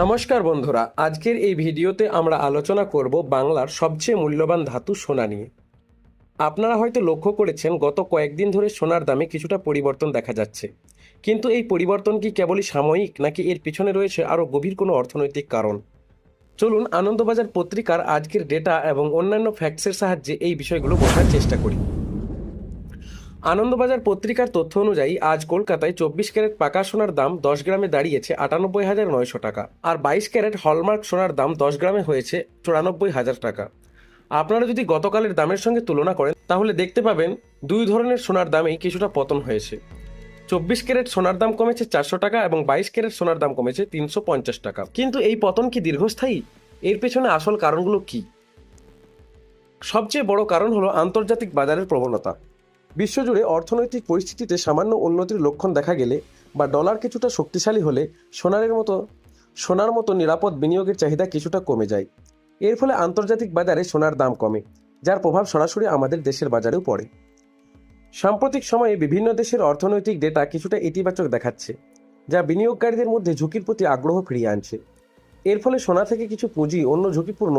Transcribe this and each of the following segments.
নমস্কার বন্ধুরা, আজকের এই ভিডিওতে আমরা আলোচনা করব বাংলার সবচেয়ে মূল্যবান ধাতু সোনা নিয়ে। আপনারা হয়তো লক্ষ্য করেছেন, গত কয়েকদিন ধরে সোনার দামে কিছুটা পরিবর্তন দেখা যাচ্ছে। কিন্তু এই পরিবর্তন কি কেবলই সাময়িক, নাকি এর পিছনে রয়েছে আরও গভীর কোনো অর্থনৈতিক কারণ? চলুন আনন্দবাজার পত্রিকার আজকের ডেটা এবং অন্যান্য ফ্যাক্টসের সাহায্যে এই বিষয়গুলো বোঝার চেষ্টা করি। আনন্দবাজার পত্রিকার তথ্য অনুযায়ী আজ কলকাতায় চব্বিশ ক্যারেট পাকা সোনার দাম দশ গ্রামে দাঁড়িয়েছে আটানব্বই হাজার নয়শো টাকা আর বাইশ ক্যারেট হলমার্ক সোনার দাম দশ গ্রামে হয়েছে চুরানব্বই হাজার টাকা। আপনারা যদি গতকালের দামের সঙ্গে তুলনা করেন, তাহলে দেখতে পাবেন দুই ধরনের সোনার দামেই কিছুটা পতন হয়েছে। চব্বিশ ক্যারেট সোনার দাম কমেছে চারশো টাকা এবং বাইশ ক্যারেট সোনার দাম কমেছে তিনশো পঞ্চাশ টাকা। কিন্তু এই পতন কি দীর্ঘস্থায়ী? এর পেছনে আসল কারণগুলো কি? সবচেয়ে বড় কারণ হলো আন্তর্জাতিক বাজারের প্রবণতা। বিশ্বজুড়ে অর্থনৈতিক পরিস্থিতিতে সামান্য উন্নতির লক্ষণ দেখা গেলে বা ডলার কিছুটা শক্তিশালী হলে সোনারের মতো, সোনার মতো নিরাপদ বিনিয়োগের চাহিদা কিছুটা কমে যায়। এর ফলে আন্তর্জাতিক বাজারে সোনার দাম কমে, যার প্রভাব সরাসরি আমাদের দেশের বাজারেও পড়ে। সাম্প্রতিক সময়ে বিভিন্ন দেশের অর্থনৈতিক ডেটা কিছুটা ইতিবাচক দেখাচ্ছে, যা বিনিয়োগকারীদের মধ্যে ঝুঁকির প্রতি আগ্রহ ফিরিয়ে আনছে। এর ফলে সোনা থেকে কিছু পুঁজি অন্য ঝুঁকিপূর্ণ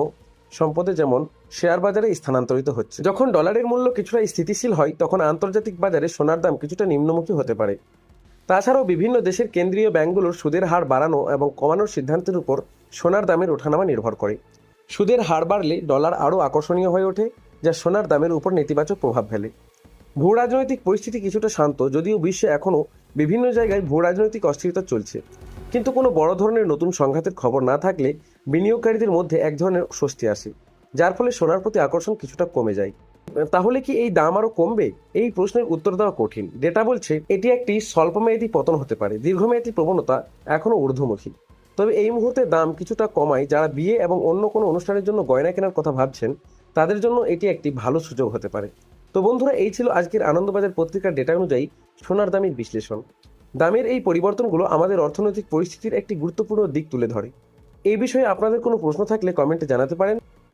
সম্পদে যেমন শেয়ার বাজারে স্থানান্তরিত হচ্ছে। যখন ডলারের মূল্য কিছুটা স্থিতিশীল হয়, তখন আন্তর্জাতিক বাজারে সোনার দাম কিছুটা নিম্নমুখী হতে পারে। তাছাড়াও বিভিন্ন দেশের কেন্দ্রীয় ব্যাংকগুলোর সুদের হার বাড়ানো এবং কমানোর সিদ্ধান্তের উপর সোনার দামের ওঠানামা নির্ভর করে। সুদের হার বাড়লে ডলার আরও আকর্ষণীয় হয়ে ওঠে, যা সোনার দামের উপর নেতিবাচক প্রভাব ফেলে। ভূ রাজনৈতিক পরিস্থিতি কিছুটা শান্ত, যদিও বিশ্বে এখনও বিভিন্ন জায়গায় ভূ রাজনৈতিক অস্থিরতা চলছে। কিন্তু কোনো বড় ধরনের নতুন সংঘাতের খবর না থাকলে বিনিয়োগকারীদের মধ্যে এক ধরনের স্বস্তি আসে, যার ফলে সোনার প্রতি আকর্ষণ কিছুটা কমে যায়। তাহলে কি এই দাম আরও কমবে? এই প্রশ্নের উত্তর দেওয়া কঠিন। ডেটা বলছে, এটি একটি স্বল্পমেয়াদী পতন হতে পারে। দীর্ঘমেয়াদী প্রবণতা এখনও ঊর্ধ্বমুখী। তবে এই মুহূর্তে দাম কিছুটা কমায় যারা বিয়ে এবং অন্য কোনো অনুষ্ঠানের জন্য গয়না কেনার কথা ভাবছেন, তাদের জন্য এটি একটি ভালো সুযোগ হতে পারে। তো বন্ধুরা, এই ছিল আজকের আনন্দবাজার পত্রিকার ডেটা অনুযায়ী সোনার দামের বিশ্লেষণ। দামের এই পরিবর্তনগুলো আমাদের অর্থনৈতিক পরিস্থিতির একটি গুরুত্বপূর্ণ দিক তুলে ধরে। এই বিষয়ে আপনাদের কোনো প্রশ্ন থাকলে কমেন্টে জানাতে পারেন।